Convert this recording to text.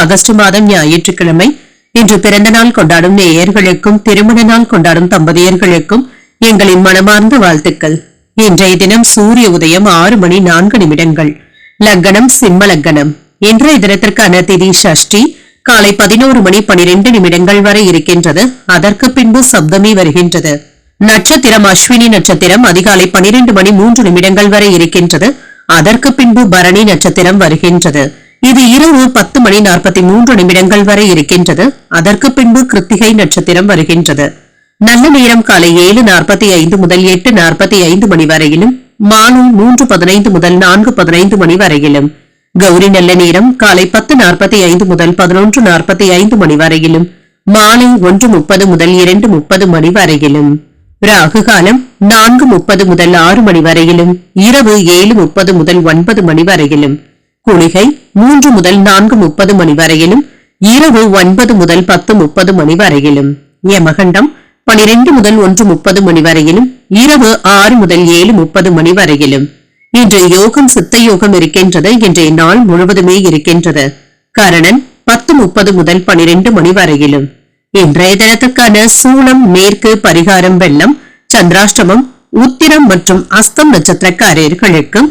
August மாதம் ஞாயிற்றுக்கிழமை இன்று பிறந்த நாள் கொண்டாடும் நேயர்களுக்கும் திருமண நாள் கொண்டாடும் தம்பதியர்களுக்கும் எங்களின் மனமார்ந்த வாழ்த்துக்கள். இன்றைய தினம் சூரிய உதயம் ஆறு மணி நான்கு நிமிடங்கள். லக்கணம் சிம்ம லக்கணம். இன்றைய தினத்திற்கான திதி சஷ்டி காலை பதினோரு மணி பனிரெண்டு நிமிடங்கள் வரை இருக்கின்றது. அதற்கு பின்பு சப்தமி வருகின்றது. நட்சத்திரம் அஸ்வினி நட்சத்திரம் அதிகாலை பனிரெண்டு மணி மூன்று நிமிடங்கள் வரை இருக்கின்றது. அதற்கு பின்பு பரணி நட்சத்திரம் வருகின்றது. இது இரவு பத்து மணி நாற்பத்தி மூன்று நிமிடங்கள் வரை இருக்கின்றது. அதற்கு பின்பு கிருத்திகை நட்சத்திரம் வருகின்றது. நல்ல நேரம் காலை ஏழு நாற்பத்தி ஐந்து முதல் எட்டு நாற்பத்தி ஐந்து மணி வரையிலும் மாலை மூன்று பதினைந்து முதல் நான்கு பதினைந்து மணி வரையிலும் கௌரி நல்ல நேரம் காலை பத்து நாற்பத்தி ஐந்து முதல் பதினொன்று நாற்பத்தி ஐந்து மணி வரையிலும் மாலை ஒன்று முப்பது முதல் இரண்டு முப்பது மணி வரையிலும் ராகு காலம் நான்கு முப்பது முதல் ஆறு மணி வரையிலும் இரவு ஏழு முப்பது முதல் ஒன்பது மணி வரையிலும் குளிகை மூன்று முதல் நான்கு முப்பது மணி வரையிலும் இரவு ஒன்பது முதல் பத்து முப்பது மணி வரையிலும். யமகண்டம் பனிரெண்டு முதல் ஒன்று முப்பது மணி வரையிலும் இரவு ஆறு முதல் ஏழு முப்பது மணி வரையிலும். இன்று யோகம் சித்த யோகம் இருக்கின்றது இன்றைய நாள் முழுவதுமே இருக்கின்றது. கரணன் பத்து முப்பது முதல் பனிரெண்டு மணி வரையிலும். இன்றைய தினத்துக்கான சூளம் மேற்கு பரிகாரம் வெள்ளம் சந்திராஷ்டமம் உத்திரம் மற்றும் அஸ்தம் நட்சத்திரக்காரர்களுக்கும்